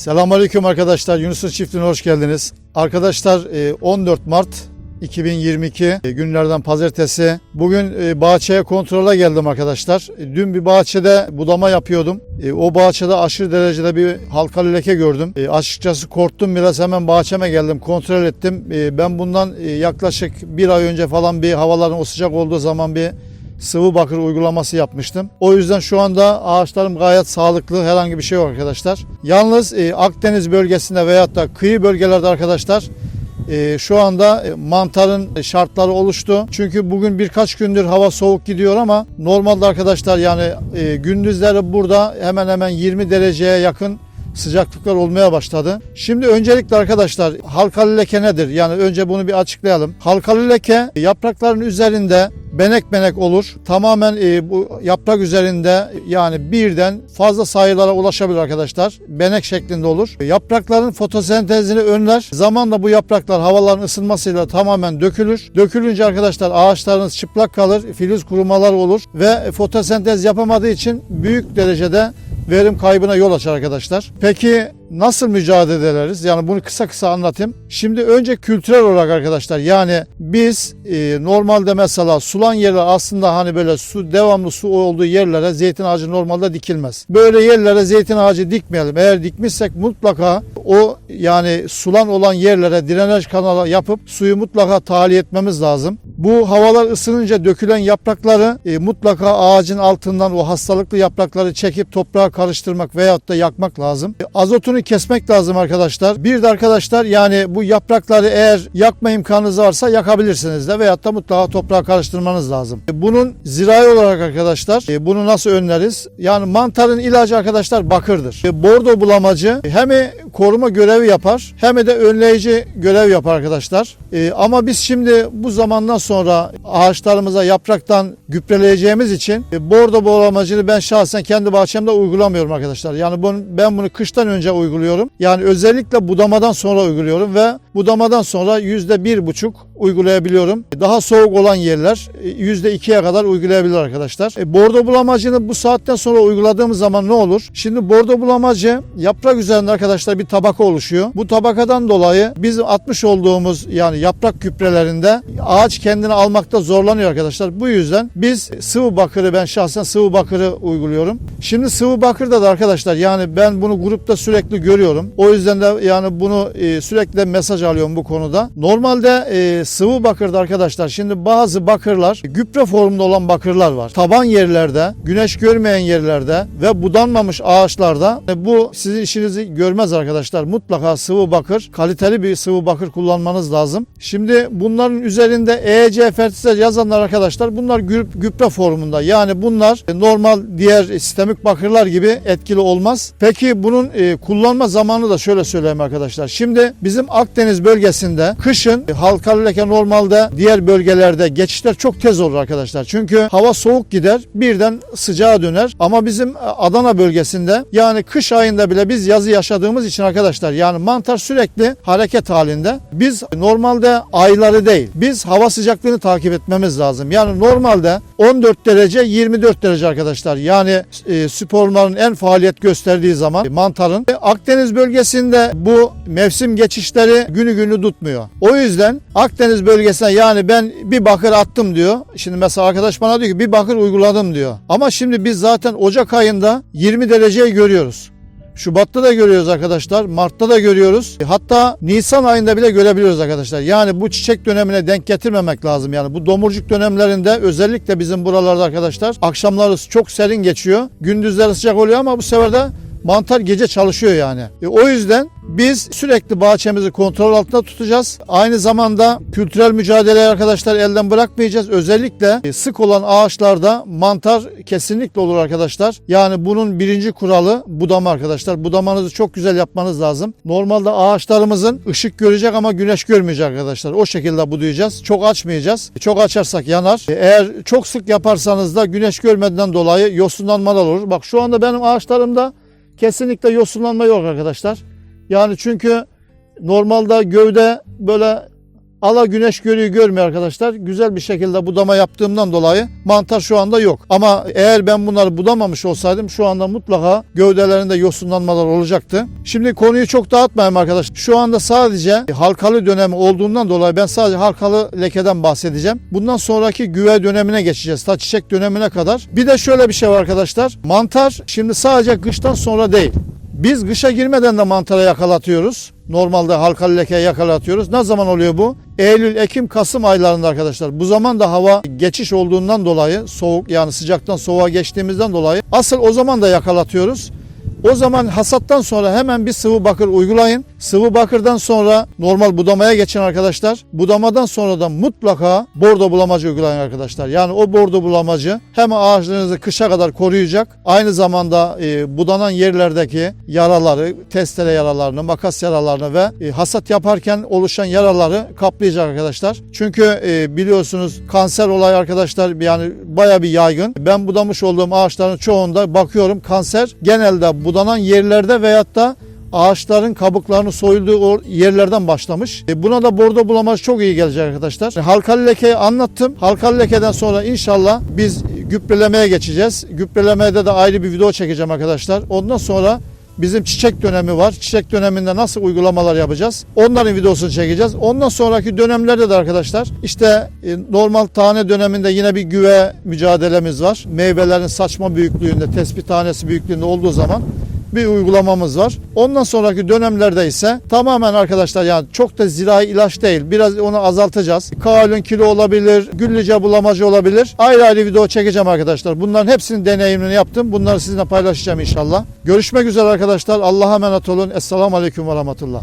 Selamünaleyküm arkadaşlar. Yunus'un çiftliğine hoş geldiniz. Arkadaşlar e, 14 Mart 2022 e, günlerden pazartesi. Bugün e, bahçeye kontrole geldim arkadaşlar. E, Dün bir bahçede budama yapıyordum. E, O bahçede aşırı derecede bir halkalı leke gördüm. E, Açıkçası korktum biraz hemen bahçeme geldim kontrol ettim. E, Ben bundan e, yaklaşık bir ay önce falan bir havaların o sıcak olduğu zaman bir sıvı bakır uygulaması yapmıştım. O yüzden şu anda ağaçlarım gayet sağlıklı. Herhangi bir şey yok arkadaşlar. Yalnız e, Akdeniz bölgesinde veyahut da kıyı bölgelerde arkadaşlar e, şu anda e, mantarın şartları oluştu. Çünkü bugün birkaç gündür hava soğuk gidiyor ama normalde arkadaşlar yani e, gündüzleri burada hemen hemen 20 dereceye yakın sıcaklıklar olmaya başladı. Şimdi öncelikle arkadaşlar halkalı leke nedir? Yani önce bunu bir açıklayalım. Halkalı leke yaprakların üzerinde benek benek olur. Tamamen e, bu yaprak üzerinde yani birden fazla sayılara ulaşabilir arkadaşlar. Benek şeklinde olur. Yaprakların fotosentezini önler. Zamanla bu yapraklar havaların ısınmasıyla tamamen dökülür. Dökülünce arkadaşlar ağaçlarınız çıplak kalır. Filiz kurumalar olur ve fotosentez yapamadığı için büyük derecede verim kaybına yol açar arkadaşlar. Peki nasıl mücadele ederiz? Yani bunu kısa kısa anlatayım. Şimdi önce kültürel olarak arkadaşlar yani biz e, normalde mesela sulan yerler aslında hani böyle su devamlı su olduğu yerlere zeytin ağacı normalde dikilmez. Böyle yerlere zeytin ağacı dikmeyelim. Eğer dikmişsek mutlaka o yani sulan olan yerlere drenaj kanalı yapıp suyu mutlaka tahliye etmemiz lazım. Bu havalar ısınınca dökülen yaprakları e, mutlaka ağacın altından o hastalıklı yaprakları çekip toprağa karıştırmak veyahut da yakmak lazım. E, azotunu kesmek lazım arkadaşlar. Bir de arkadaşlar yani bu yaprakları eğer yakma imkanınız varsa yakabilirsiniz de veyahut da mutlaka toprağa karıştırmanız lazım. E, Bunun zirai olarak arkadaşlar e, bunu nasıl önleriz? Yani mantarın ilacı arkadaşlar bakırdır. E, Bordo bulamacı hem koruma görevi yapar hem de önleyici görev yapar arkadaşlar. E, Ama biz şimdi bu zamandan sonra ağaçlarımıza yapraktan gübreleyeceğimiz için e, bordo bulamacını ben şahsen kendi bahçemde uygulamıyorum arkadaşlar. Yani bunu, ben bunu kıştan önce uyguluyorum. Yani özellikle budamadan sonra uyguluyorum ve budamadan sonra yüzde bir buçuk uygulayabiliyorum. Daha soğuk olan yerler e, yüzde ikiye kadar uygulayabilir arkadaşlar. E, bordo bulamacını bu saatten sonra uyguladığımız zaman ne olur? Şimdi bordo bulamacı yaprak üzerinde arkadaşlar bir tabaka oluşuyor. Bu tabakadan dolayı bizim atmış olduğumuz yani yaprak küprelerinde ağaç kendini almakta zorlanıyor arkadaşlar. Bu yüzden biz sıvı bakırı ben şahsen sıvı bakırı uyguluyorum. Şimdi sıvı bakırda da arkadaşlar yani ben bunu grupta sürekli görüyorum. O yüzden de yani bunu e, sürekli mesaj alıyorum bu konuda. Normalde e, sıvı bakırda arkadaşlar şimdi bazı bakırlar gübre formunda olan bakırlar var. Taban yerlerde, güneş görmeyen yerlerde ve budanmamış ağaçlarda e, bu sizin işinizi görmez arkadaşlar. Mutlaka sıvı bakır, kaliteli bir sıvı bakır kullanmanız lazım. Şimdi bunların üzerinde EC fertilizer yazanlar arkadaşlar bunlar gü- gübre formunda. Yani bunlar normal diğer sistemik bakırlar gibi etkili olmaz. Peki bunun e, kullanma zamanı da şöyle söyleyeyim arkadaşlar. Şimdi bizim Akdeniz bölgesinde kışın e, halkalı leke normalde diğer bölgelerde geçişler çok tez olur arkadaşlar. Çünkü hava soğuk gider birden sıcağa döner. Ama bizim e, Adana bölgesinde yani kış ayında bile biz yazı yaşadığımız için arkadaşlar yani mantar sürekli hareket halinde. Biz normalde ayları değil biz hava sıcaklığını takip etmemiz lazım. Yani normalde 14 derece 24 derece arkadaşlar. Yani e, sporların en faaliyet gösterdiği zaman e, mantarın E, Akdeniz bölgesinde bu mevsim geçişleri günü günü tutmuyor. O yüzden Akdeniz bölgesine yani ben bir bakır attım diyor. Şimdi mesela arkadaş bana diyor ki bir bakır uyguladım diyor. Ama şimdi biz zaten Ocak ayında 20 dereceyi görüyoruz. Şubat'ta da görüyoruz arkadaşlar. Mart'ta da görüyoruz. Hatta Nisan ayında bile görebiliyoruz arkadaşlar. Yani bu çiçek dönemine denk getirmemek lazım. Yani bu domurcuk dönemlerinde özellikle bizim buralarda arkadaşlar akşamları çok serin geçiyor. Gündüzleri sıcak oluyor ama bu sefer de mantar gece çalışıyor yani. E, o yüzden biz sürekli bahçemizi kontrol altında tutacağız. Aynı zamanda kültürel mücadeleyi arkadaşlar elden bırakmayacağız. Özellikle e, sık olan ağaçlarda mantar kesinlikle olur arkadaşlar. Yani bunun birinci kuralı budama arkadaşlar. Budamanızı çok güzel yapmanız lazım. Normalde ağaçlarımızın ışık görecek ama güneş görmeyecek arkadaşlar. O şekilde budayacağız. Çok açmayacağız. Çok açarsak yanar. E, Eğer çok sık yaparsanız da güneş görmeden dolayı yosunlanmalar olur. Bak şu anda benim ağaçlarımda kesinlikle yosunlanma yok arkadaşlar. Yani çünkü normalde gövde böyle ala güneş görüyor görmüyor arkadaşlar. Güzel bir şekilde budama yaptığımdan dolayı mantar şu anda yok. Ama eğer ben bunları budamamış olsaydım şu anda mutlaka gövdelerinde yosunlanmalar olacaktı. Şimdi konuyu çok dağıtmayayım arkadaşlar. Şu anda sadece halkalı dönemi olduğundan dolayı ben sadece halkalı lekeden bahsedeceğim. Bundan sonraki güve dönemine geçeceğiz. Ta çiçek dönemine kadar. Bir de şöyle bir şey var arkadaşlar. Mantar şimdi sadece kıştan sonra değil. Biz kışa girmeden de mantara yakalatıyoruz. Normalde halkalı lekeye yakalatıyoruz. Ne zaman oluyor bu? Eylül, Ekim, Kasım aylarında arkadaşlar. Bu zaman da hava geçiş olduğundan dolayı soğuk yani sıcaktan soğuğa geçtiğimizden dolayı asıl o zaman da yakalatıyoruz. O zaman hasattan sonra hemen bir sıvı bakır uygulayın. Sıvı bakırdan sonra normal budamaya geçin arkadaşlar. Budamadan sonra da mutlaka bordo bulamacı uygulayın arkadaşlar. Yani o bordo bulamacı hem ağaçlarınızı kışa kadar koruyacak. Aynı zamanda e, budanan yerlerdeki yaraları, testere yaralarını, makas yaralarını ve e, hasat yaparken oluşan yaraları kaplayacak arkadaşlar. Çünkü e, biliyorsunuz kanser olayı arkadaşlar yani baya bir yaygın. Ben budamış olduğum ağaçların çoğunda bakıyorum kanser genelde budanan yerlerde veyahut da ağaçların kabuklarını soyulduğu yerlerden başlamış. E, Buna da bordo bulamacı çok iyi gelecek arkadaşlar. E, Halkalı lekeyi anlattım. Halkalı lekeden sonra inşallah biz gübrelemeye geçeceğiz. Gübrelemede de ayrı bir video çekeceğim arkadaşlar. Ondan sonra bizim çiçek dönemi var. Çiçek döneminde nasıl uygulamalar yapacağız? Onların videosunu çekeceğiz. Ondan sonraki dönemlerde de arkadaşlar işte e, normal tane döneminde yine bir güve mücadelemiz var. Meyvelerin saçma büyüklüğünde, tespih tanesi büyüklüğünde olduğu zaman bir uygulamamız var. Ondan sonraki dönemlerde ise tamamen arkadaşlar yani çok da zirai ilaç değil. Biraz onu azaltacağız. Kaolin kilo olabilir, güllüce bulamacı olabilir. Ayrı ayrı video çekeceğim arkadaşlar. Bunların hepsinin deneyimini yaptım. Bunları sizinle paylaşacağım inşallah. Görüşmek üzere arkadaşlar. Allah'a emanet olun. Esselamu Aleyküm ve Rahmetullah.